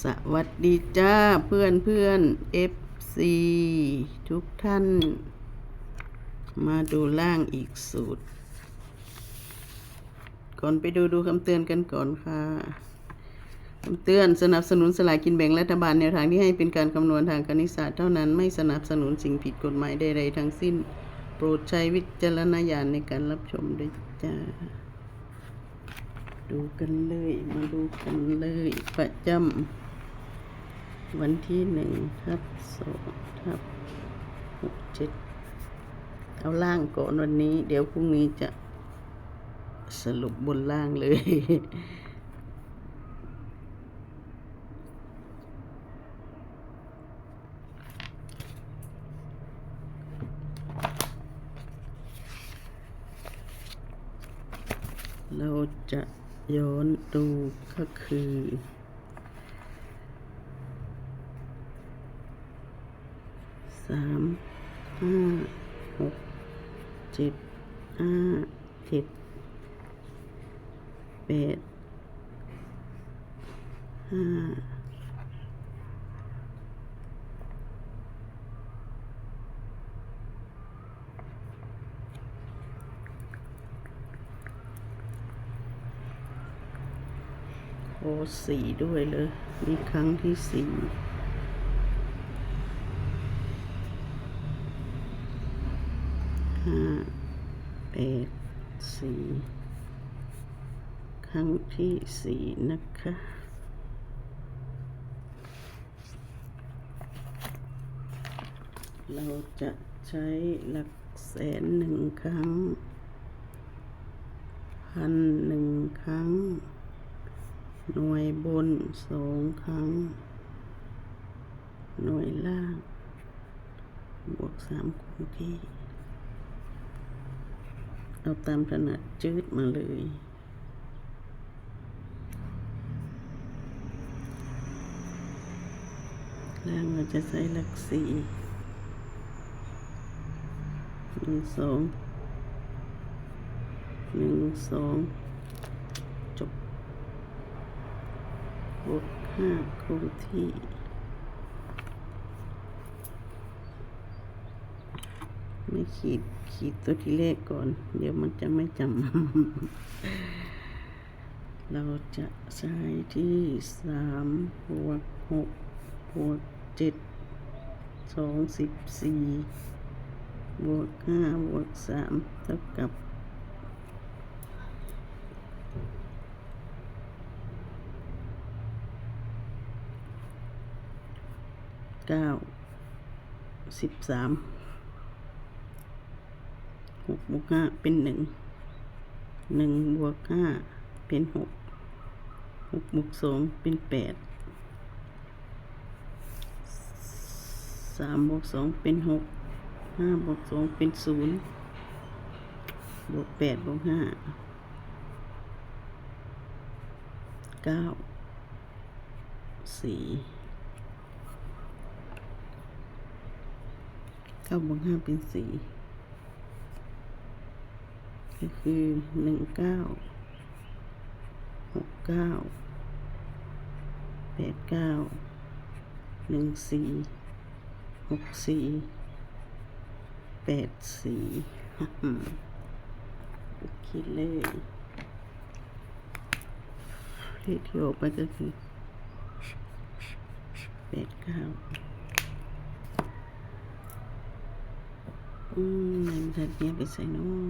สวัสดีจ้าเพื่อนเพื่อนเอฟซีทุกท่าน มาดูล่างอีกสูตร ก่อนไปดูดูคำเตือนกันก่อนค่ะคำเตือนสนับสนุนสลากกินแบ่งรัฐบาลแนวทางที่ให้เป็นการคำนวณทางคณิตศาสตร์เท่านั้นไม่สนับสนุนสิ่งผิดกฎหมายใดๆทั้งสิ้น โปรดใช้วิจารณญาณในการรับชมด้วยจ้าดูกันเลย มาดูกันเลย ประจำ วันที่หนึ่งทับสองทับหกเจ็ดเอาล่างก่อนวันนี้ เดี๋ยวพรุ่งนี้จะสรุปบนล่างเลย เราจะย้อนดูก็คือ สามห้า หกเจ็ดห้าเจ็ดแปดห้าโอ้สี่ด้วยเลย นี่ครั้งที่สี่ ห้าแปดสี่ครั้งที่สี่นะคะ เราจะใช้หลักแสนหนึ่งครั้ง พันหนึ่งครั้ง หน่วยบนสองครั้ง หน่วยล่าง บวกสามคงที่ เอาตามถนัดจืดมาเลยล่างเราจะใช้หลักสี่หนึ่งสองหนึ่งสองจบบวกห้าคงที่ ไม่ ขีดขีดตัวที่เลขก่อน เดี๋ยวมันจะไม่จำ เราจะใช้ที่สามบวกหกบวกเจ็ดสองสิบสี่บวกห้าบวกสามเท่ากับเก้าสิบสาม หกบวกห้าเป็นหนึ่งหนึ่งบวกห้าเป็นหกหกบวกสองเป็นแปดสามบวกสองเป็นหกห้าบวกสองเป็นศูนย์บวกแปดบวกห้าเก้าสี่เก้าบวกห้าเป็นสี่ ก็คือหนึ่งเก้าหกเก้าแปดเก้าหนึ่งสี่หกสี่แปดสี่คิดเลยเลขที่ออกไปก็คือแปดเก้าอืมมันจะเนี้ยไปใส่น้อง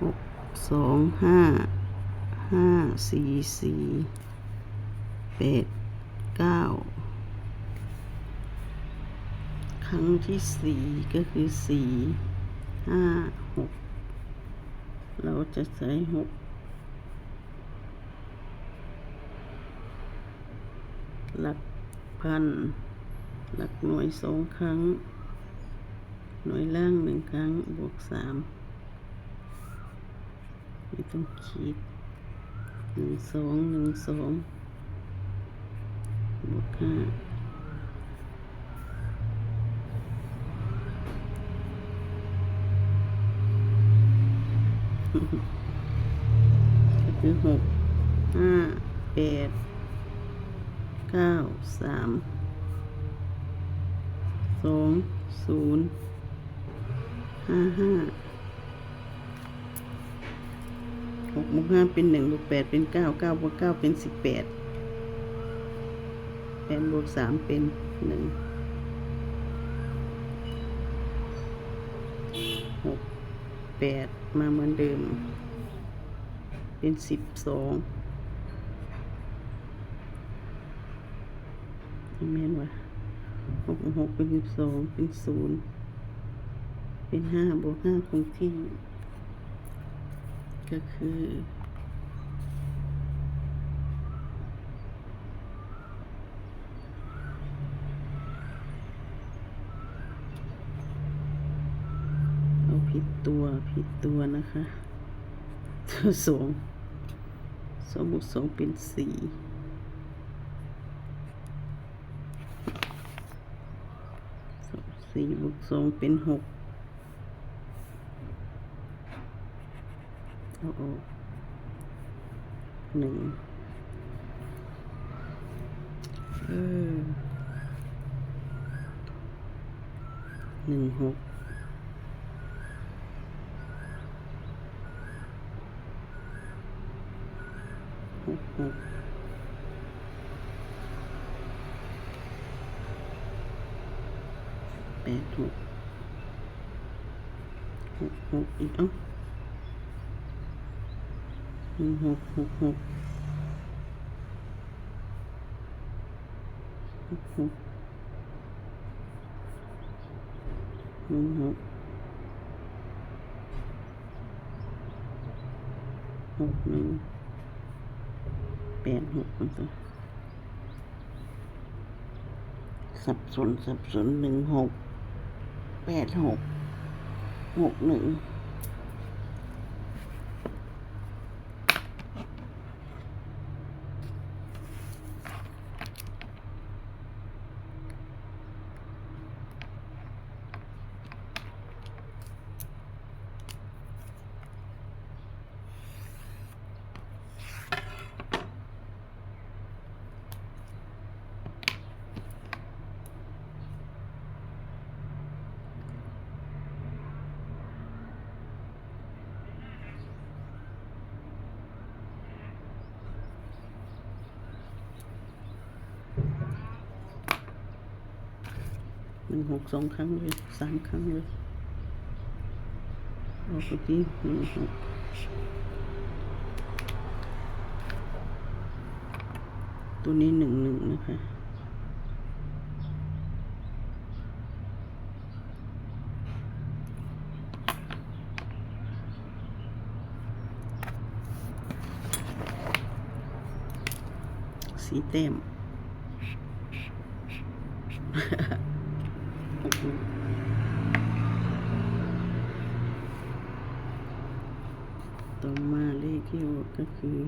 หกสองห้าห้าสี่สี่แปดเก้า ครั้งที่สี่ก็คือสี่ห้าหกเราจะใส่หกหลักพัน หลักหน่วยสองครั้ง หน่วยล่างหนึ่งครั้ง บวกสามไม่ต้องขีดหนึ่งสองหนึ่งสองบวกห้า คือหกห้าแปดเก้าสามสองศูนย์ห้าห้าหกบวกห้าเป็นหนึ่งบวกแปดเป็นเก้าเก้าบวกเก้าเป็นสิบแปดแปดบวกสามเป็นหนึ่งหก แปดมาเหมือนเดิม เป็นสิบสองเมนวะหกหกเป็นสิบสองเป็นศูนย์เป็นห้าบวกห้าคงที่ ก็คือ เอาผิด ตัวผิดตัวนะคะสองสองบวกสองเป็นสี่สี่บวกสองเป็นหกเอาออกหนึ่งเออหนึ่งหก หกหกแปดห ดหกมันก็สับสนสับสนหนึ่งหกแปดหกหกหนึ่ง หนึ่งหกสองครั้งเลยสามครั้งเลยออกไปที่หนึ่งหกตัวนี้หนึ่งหนึ่งนะคะสีเต็ม ต่อมาเลขที่ออกก็คือ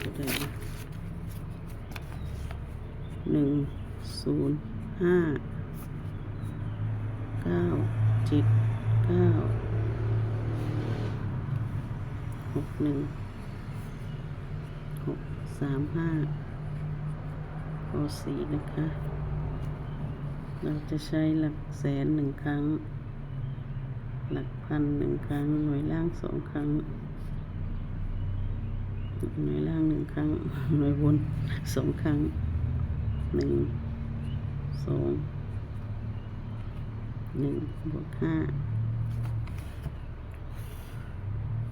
ก็ได้หนึ่งศูนย์ห้าเก้าเจ็ดเก้าหกหนึ่งหกสามห้าข้อสี่นะคะ เราจะใช้หลักแสนหนึ่งครั้ง หลักพันหนึ่งครั้ง หน่วยล่างสองครั้ง หน่วยล่างหนึ่งครั้ง หน่วยบนสองครั้งหนึ่งสองหนึ่งบวกห้า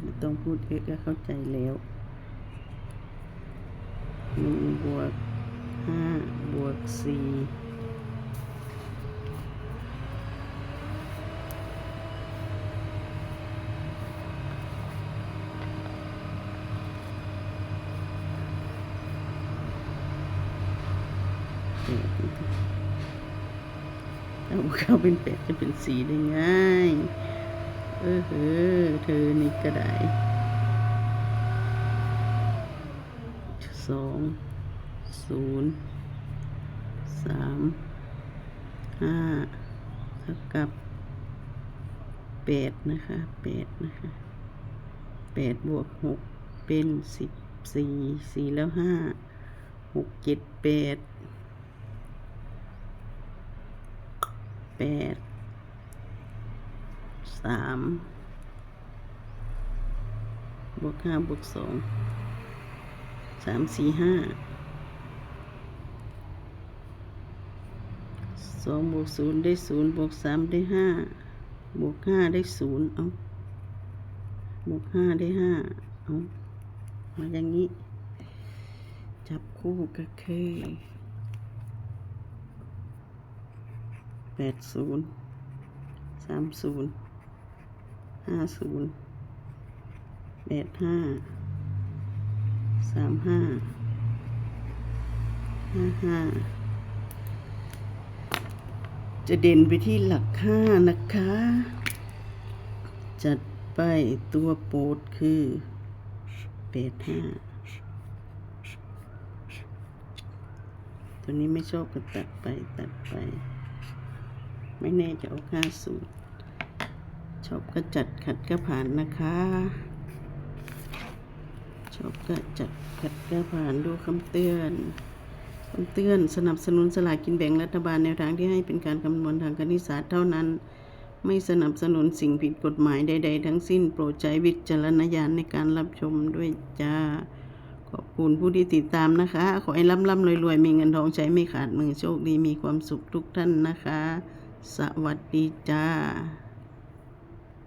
ไม่ต้องพูดเยอะก็เข้าใจแล้วหนึ่งบวกห้าบวกสี่ ถ้าบวเข้าเป็นแปดจะเป็นสีได้ง่ายเออเออเธอนี่ก็ได้สองศูนย์สามห้าเท่ากับแปดนะคะแปดนะคะแปดบวกหกเป็นสิบสี่สี่แล้วห้าหกเจ็ดแปด แปดสามบวกห้าบวกสองสามสี่ห้าสองบวกศูนย์ได้ศูนย์บวกสามได้ห้าบวกห้าได้ศูนย์เอาบวกห้าได้ห้าเอามาอย่างนี้ จับคู่ก็คือ แปดศูนย์สามศูนย์ห้าศูนย์แปดห้าสามห้าห้าห้าจะเด่นไปที่หลักห้านะคะ จัดไปตัวโปรดคือแปดห้าตัวนี้ไม่ชอบก็ตัดไปตัดไป ไม่แน่จะเอาค่าสูตรชอบก็จัดขัดก็ผ่านนะคะ ชอบก็จัดขัดก็ผ่านดูคำเตือนคำเตือนสนับสนุนสลากกินแบ่งรัฐบาลแนวทางที่ให้เป็นการคำนวณทางคณิตศาสตร์เท่านั้น ไม่สนับสนุนสิ่งผิดกฎหมายใด ๆ ทั้งสิ้นโปรดใช้วิจารณญาณในการรับชมด้วยจ้า ขอบคุณผู้ที่ติดตามนะคะ ขอให้ร่ำร่ำรวยรวยมีเงินทองใช้ไม่ขาดมือโชคดีมีความสุขทุกท่านนะคะ สวัสดีจ้า